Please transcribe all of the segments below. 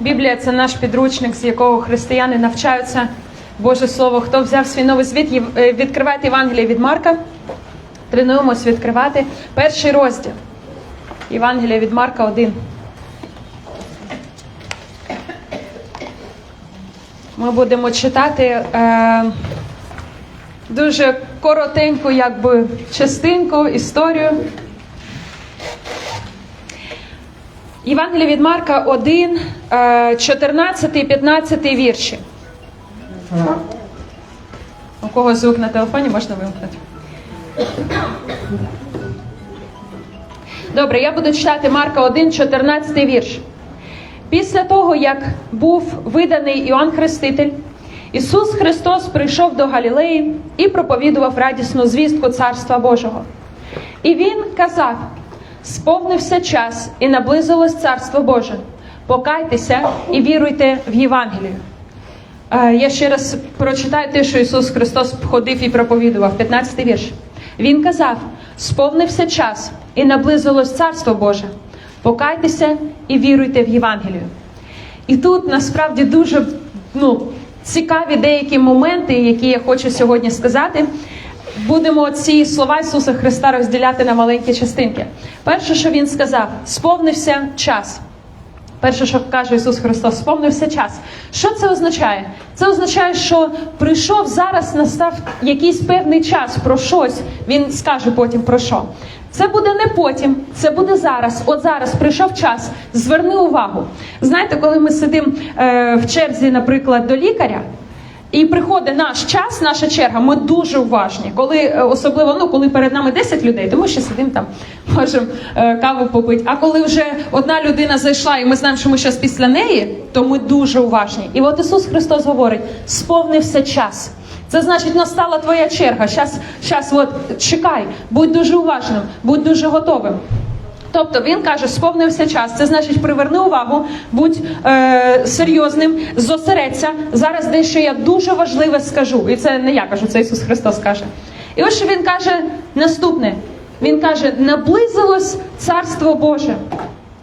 Біблія це наш підручник, з якого християни навчаються Боже Слово. Хто взяв свій новий звіт, е, відкривайте Євангеліє від Марка. Тренуємось відкривати перший розділ. Євангелія від Марка 1. Ми будемо читати е, дуже коротеньку, якби частинку, історію. Євангелія від Марка 1, е, 14 15 вірші. У кого звук на телефоні можна вимкнути. Добре, я буду читати Марка 1, 14 вірш. Після того, як був виданий Іоанн Хреститель, Ісус Христос прийшов до Галілеї і проповідував радісну звістку Царства Божого. І Він казав: сповнився час і наблизилось Царство Боже. Покайтеся і віруйте в Євангелію. Е, Я ще раз прочитаю те, що Ісус Христос ходив і проповідував. 15 вірш. Він казав: сповнився час і наблизилось Царство Боже. Покайтеся і віруйте в Євангелію. І тут насправді дуже ну, цікаві деякі моменти, які я хочу сьогодні сказати. Будемо ці слова Ісуса Христа розділяти на маленькі частинки. Перше, що Він сказав, сповнився час. Перше, що каже Ісус Христос, сповнився час. Що це означає? Це означає, що прийшов зараз, настав якийсь певний час про щось. Він скаже потім про що. Це буде не потім, це буде зараз. От зараз прийшов час. Зверни увагу. Знаєте, коли ми сидимо е, в черзі, наприклад, до лікаря. І приходить наш час, наша черга. Ми дуже уважні. Коли е, особливо ну коли перед нами 10 людей, то ми ще сидимо там, можемо е, каву попити. А коли вже одна людина зайшла, і ми знаємо, що ми зараз після неї, то ми дуже уважні. І от Ісус Христос говорить: сповнився час. Це значить, настала твоя черга. Щас, щас, от чекай, будь дуже уважним, будь дуже готовим. Тобто він каже, сповнився час. Це значить, приверни увагу, будь е, серйозним, зосередься. Зараз дещо я дуже важливе скажу. І це не я кажу, це Ісус Христос каже. І ось він каже наступне: Він каже: наблизилось Царство Боже.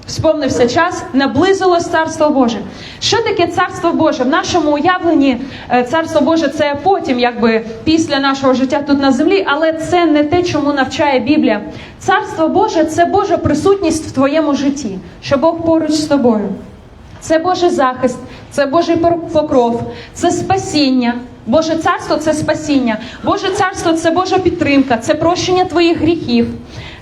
Сповнився час, наблизилось Царство Боже. Що таке Царство Боже? В нашому уявленні е, Царство Боже це потім, якби після нашого життя тут на землі, але це не те, чому навчає Біблія. Царство Боже це Божа присутність в твоєму житті, що Бог поруч з тобою. Це Божий захист, це Божий покров, це спасіння. Боже царство це спасіння. Боже царство це Божа підтримка, це прощення твоїх гріхів,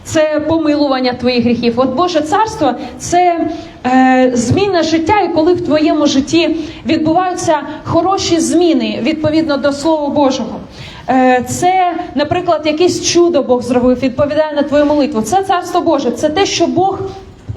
це помилування твоїх гріхів. От Боже царство це е, зміна життя, і коли в твоєму житті відбуваються хороші зміни відповідно до Слова Божого. Е, Це, наприклад, якесь чудо Бог зробив, відповідає на твою молитву. Це царство Боже, це те, що Бог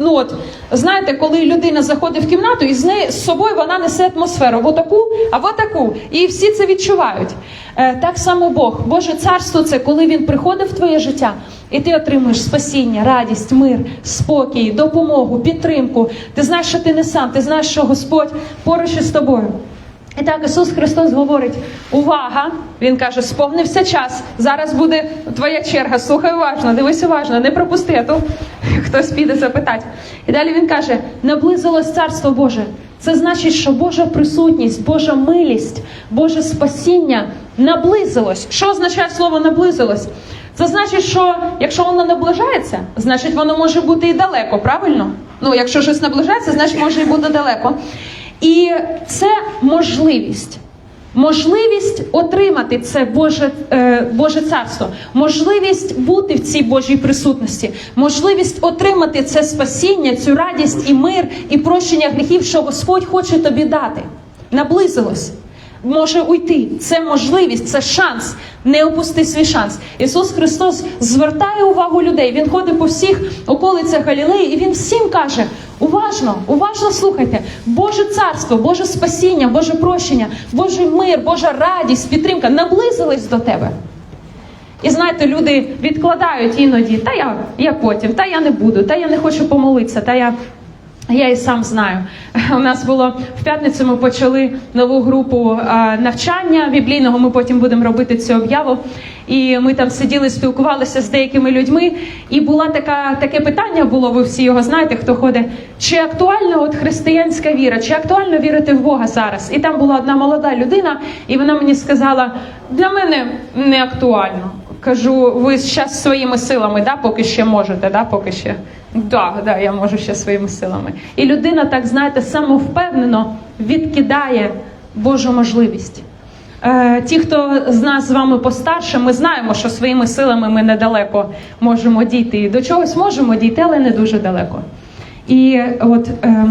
Ну от знаєте, коли людина заходить в кімнату, і з нею з собою вона несе атмосферу в отаку, а в отаку. І всі це відчувають. Е, так само Бог, Боже царство, це коли він приходить в твоє життя, і ти отримуєш спасіння, радість, мир, спокій, допомогу, підтримку. Ти знаєш, що ти не сам, ти знаєш, що Господь поруч із тобою. І так Ісус Христос говорить: увага! Він каже, сповнився час. Зараз буде твоя черга. Слухай уважно, дивись уважно, не пропусти, а то хтось піде запитати. І далі він каже: наблизилось царство Боже. Це значить, що Божа присутність, Божа милість, Боже спасіння наблизилось. Що означає слово наблизилось? Це значить, що якщо воно наближається, значить воно може бути і далеко, правильно? Ну, якщо щось наближається, значить може і бути далеко. І це можливість. Можливість отримати це Боже, е, Боже царство, можливість бути в цій Божій присутності, можливість отримати це спасіння, цю радість і мир, і прощення гріхів, що Господь хоче тобі дати. Наблизилось. Може уйти. Це можливість, це шанс. Не опусти свій шанс. Ісус Христос звертає увагу людей. Він ходить по всіх околицях Галілеї, і Він всім каже: уважно, уважно слухайте, Боже царство, Боже спасіння, Боже прощення, Божий мир, Божа радість, підтримка наблизились до тебе. І знаєте, люди відкладають іноді, та я, я потім, та я не буду, та я не хочу помолитися, та я. Я і сам знаю. У нас було в п'ятницю. Ми почали нову групу навчання біблійного. Ми потім будемо робити цю об'яву. і ми там сиділи, спілкувалися з деякими людьми. І була така таке питання було. Ви всі його знаєте, хто ходить. Чи актуальна от християнська віра? Чи актуально вірити в Бога зараз? І там була одна молода людина, і вона мені сказала: для мене не актуально. Кажу, ви зараз своїми силами, да, поки ще можете, да, поки ще. Да, да, я можу ще своїми силами. І людина, так знаєте, самовпевнено відкидає Божу можливість. Е, ті, хто з нас з вами постарше, ми знаємо, що своїми силами ми недалеко можемо дійти. До чогось можемо дійти, але не дуже далеко. І от е,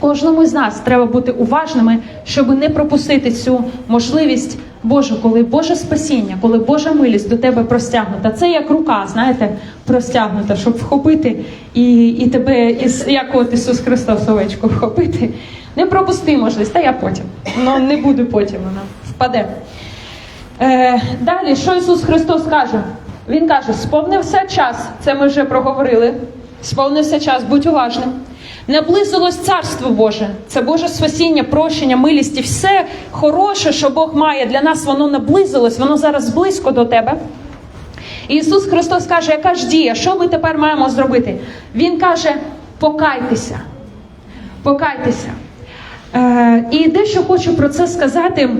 кожному з нас треба бути уважними, щоб не пропустити цю можливість Божу, коли Боже спасіння, коли Божа милість до тебе простягнута. Це як рука, знаєте, простягнута, щоб вхопити і, і тебе, із, як от Ісус Христос овечку вхопити. Не пропусти можливість, та я потім. Ну не буде потім, вона впаде. Е, далі, що Ісус Христос каже? Він каже: сповнився час, це ми вже проговорили. Сповнився час, будь уважним. Наблизилось царство Боже, це Боже спасіння, прощення, милість і все хороше, що Бог має для нас, воно наблизилось, воно зараз близько до тебе. І Ісус Христос каже, яка ж дія, що ми тепер маємо зробити? Він каже: покайтеся, покайтеся. Е, і дещо хочу про це сказати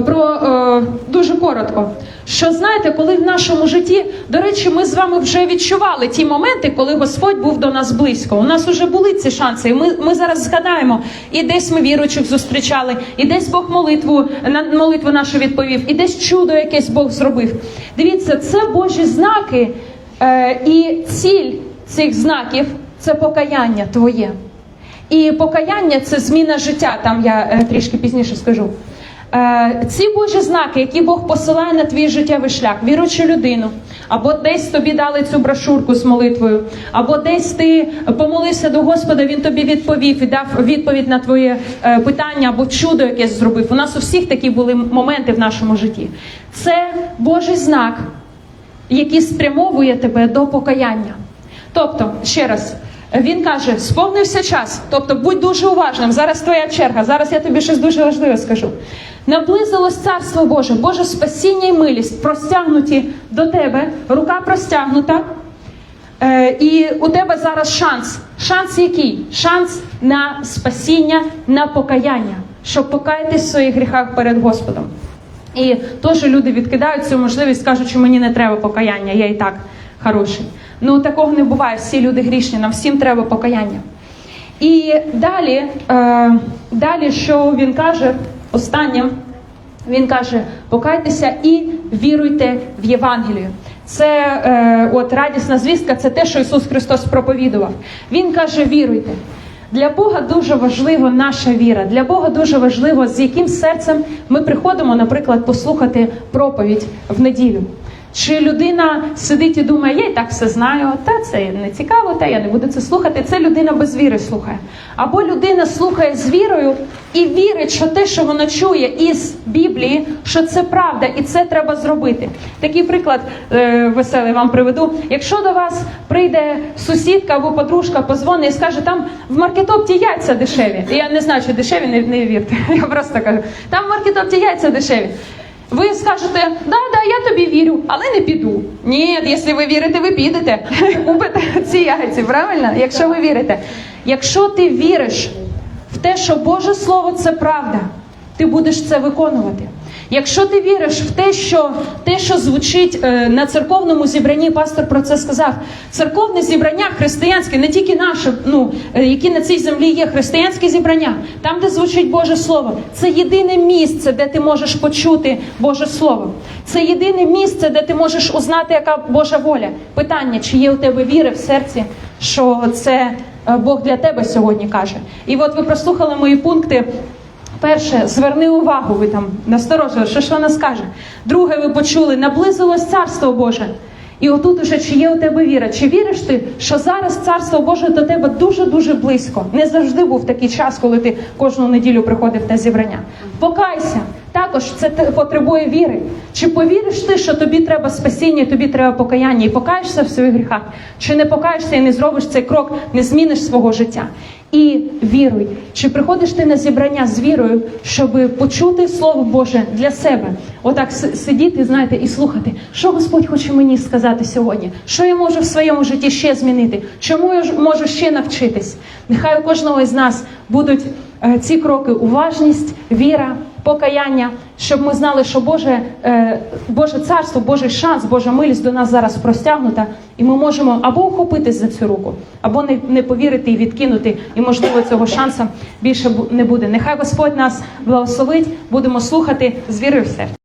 про е, дуже коротко. Що знаєте, коли в нашому житті, до речі, ми з вами вже відчували ті моменти, коли Господь був до нас близько. У нас вже були ці шанси. Ми, ми зараз згадаємо, і десь ми віруючих зустрічали, і десь Бог молитву на молитву нашу відповів, і десь чудо якесь Бог зробив. Дивіться, це Божі знаки, е, і ціль цих знаків це покаяння твоє. І покаяння це зміна життя. Там я е, трішки пізніше скажу. Е, ці Божі знаки, які Бог посилає на твій життєвий шлях, віруючи людину, або десь тобі дали цю брошурку з молитвою, або десь ти помолився до Господа, він тобі відповів і дав відповідь на твоє е, питання, або чудо якесь зробив. У нас у всіх такі були моменти в нашому житті. Це Божий знак, який спрямовує тебе до покаяння. Тобто, ще раз. Він каже, сповнився час, тобто будь дуже уважним. Зараз твоя черга. Зараз я тобі щось дуже важливе скажу. Наблизилось царство Боже, Боже спасіння і милість простягнуті до тебе, рука простягнута. Е, і у тебе зараз шанс. Шанс який? Шанс на спасіння, на покаяння, щоб покаятись в своїх гріхах перед Господом. І теж люди відкидають цю можливість, кажуть, що мені не треба покаяння, я і так хороший. Ну такого не буває. Всі люди грішні, нам всім треба покаяння. І далі, е, далі, що він каже, останнє, він каже: покайтеся і віруйте в Євангелію. Це е, от радісна звістка, це те, що Ісус Христос проповідував. Він каже: віруйте. Для Бога дуже важлива наша віра. Для Бога дуже важливо, з яким серцем ми приходимо, наприклад, послухати проповідь в неділю. Чи людина сидить і думає, я і так все знаю, та це не цікаво, та я не буду це слухати. Це людина без віри слухає. Або людина слухає з вірою і вірить, що те, що вона чує із Біблії, що це правда, і це треба зробити. Такий приклад е, веселий вам приведу. Якщо до вас прийде сусідка або подружка, позвонить і скаже, там в маркетопті яйця дешеві. Я не знаю, чи дешеві, не, не вірте. Я просто кажу, там в маркетопті яйця дешеві. Ви скажете, да, да, я тобі вірю, але не піду. Ні, якщо ви вірите, ви підете. Купите ці яйці, правильно? Якщо ви вірите. Якщо ти віриш в те, що Боже Слово це правда, ти будеш це виконувати. Якщо ти віриш в те, що те, що звучить е, на церковному зібранні, пастор про це сказав. Церковне зібрання християнське, не тільки наше, ну е, які на цій землі є, християнське зібрання, там, де звучить Боже Слово, це єдине місце, де ти можеш почути Боже Слово. Це єдине місце, де ти можеш узнати, яка Божа воля. Питання, чи є у тебе віра в серці, що це е, Бог для тебе сьогодні каже. І от ви прослухали мої пункти. Перше, зверни увагу, ви там насторожили, що ж вона скаже. Друге, ви почули, наблизилось царство Боже. І отут уже чи є у тебе віра? Чи віриш ти, що зараз царство Боже до тебе дуже-дуже близько? Не завжди був такий час, коли ти кожну неділю приходив на зібрання. Покайся. Також це потребує віри. Чи повіриш ти, що тобі треба спасіння, тобі треба покаяння, і покаєшся в своїх гріхах? Чи не покаєшся і не зробиш цей крок, не зміниш свого життя? І віруй, чи приходиш ти на зібрання з вірою, щоб почути Слово Боже для себе? Отак сидіти, знаєте, і слухати, що Господь хоче мені сказати сьогодні, що я можу в своєму житті ще змінити, чому я можу ще навчитись. Нехай у кожного із нас будуть е, ці кроки: уважність, віра, покаяння, щоб ми знали, що Боже, е, Боже царство, Божий шанс, Божа милість до нас зараз простягнута, і ми можемо або ухопитись за цю руку, або не, не повірити і відкинути, і можливо цього шансу більше не буде. Нехай Господь нас благословить, будемо слухати з вірою в серці.